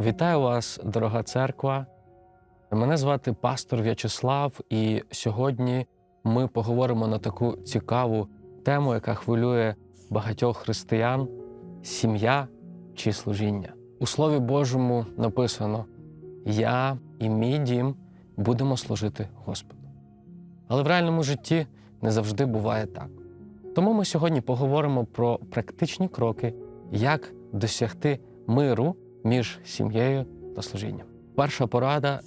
Вітаю вас, дорога церква. Мене звати пастор В'ячеслав, і сьогодні ми поговоримо на таку цікаву тему, яка хвилює багатьох християн сім'я чи служіння. У Слові Божому написано: Я і мій дім будемо служити Господу. Але в реальному житті не завжди буває так. Тому ми сьогодні поговоримо про практичні кроки, як досягти миру між сім'єю та служінням. Перша порада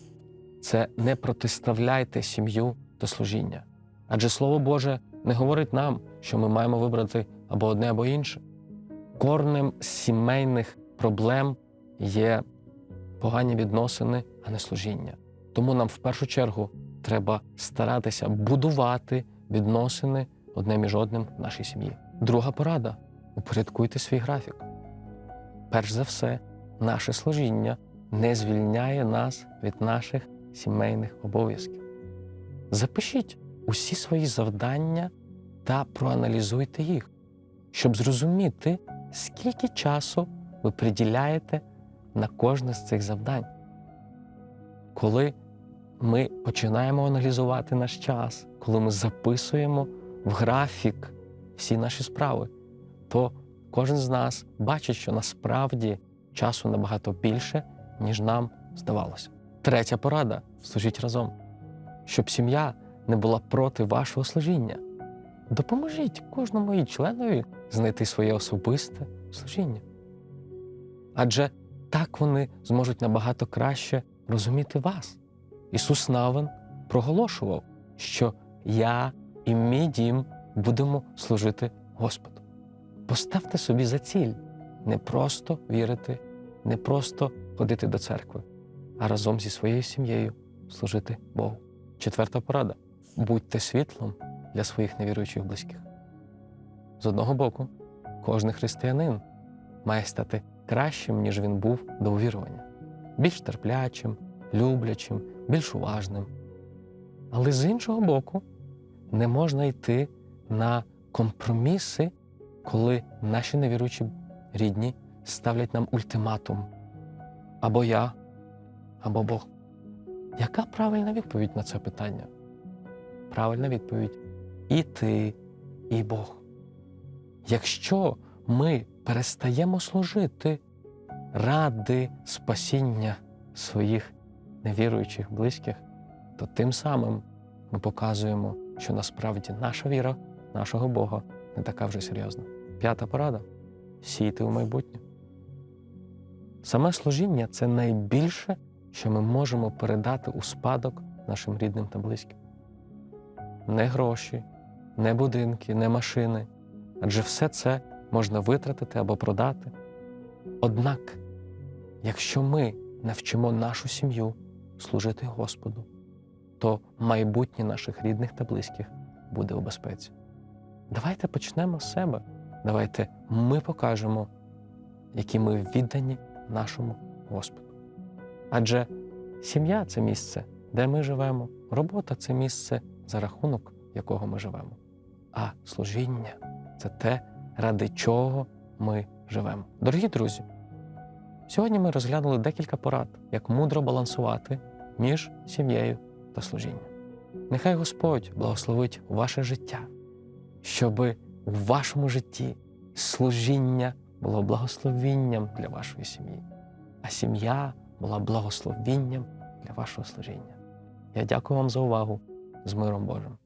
це не протиставляйте сім'ю та служіння. Адже Слово Боже не говорить нам, що ми маємо вибрати або одне, або інше. Корнем сімейних проблем є погані відносини, а не служіння. Тому нам в першу чергу треба старатися будувати відносини одне між одним в нашій сім'ї. Друга порада упорядкуйте свій графік. Перш за все, наше служіння не звільняє нас від наших сімейних обов'язків. Запишіть усі свої завдання та проаналізуйте їх, щоб зрозуміти, скільки часу ви приділяєте на кожне з цих завдань. Коли ми починаємо аналізувати наш час, коли ми записуємо в графік всі наші справи, то кожен з нас бачить, що насправді часу набагато більше, ніж нам здавалося. Третя порада служіть разом, щоб сім'я не була проти вашого служіння. Допоможіть кожному її членові знайти своє особисте служіння. Адже так вони зможуть набагато краще розуміти вас. Ісус Навин проголошував, що я і мій дім будемо служити Господу. Поставте собі за ціль не просто вірити, не просто ходити до церкви, а разом зі своєю сім'єю служити Богу. Четверта порада: будьте світлом для своїх невіруючих близьких. З одного боку, кожен християнин має стати кращим, ніж він був до увірування, більш терплячим, люблячим, більш уважним. Але з іншого боку, не можна йти на компроміси, коли наші невіруючі рідні ставлять нам ультиматум або я, або Бог. Яка правильна відповідь на це питання? Правильна відповідь і ти, і Бог. Якщо ми перестаємо служити ради спасіння своїх невіруючих близьких, то тим самим ми показуємо, що насправді наша віра, нашого Бога не така вже серйозна. П'ята порада сійте у майбутнє. Саме служіння це найбільше, що ми можемо передати у спадок нашим рідним та близьким. Не гроші, не будинки, не машини, адже все це можна витратити або продати. Однак, якщо ми навчимо нашу сім'ю служити Господу, то майбутнє наших рідних та близьких буде у безпеці. Давайте почнемо з себе. Давайте ми покажемо, які ми віддані нашому Господу. Адже сім'я це місце, де ми живемо, робота це місце, за рахунок якого ми живемо. А служіння це те, ради чого ми живемо. Дорогі друзі, сьогодні ми розглянули декілька порад, як мудро балансувати між сім'єю та служінням. Нехай Господь благословить ваше життя, щоби у вашому житті служіння було благословінням для вашої сім'ї, а сім'я була благословінням для вашого служіння. Я дякую вам за увагу з миром Божим.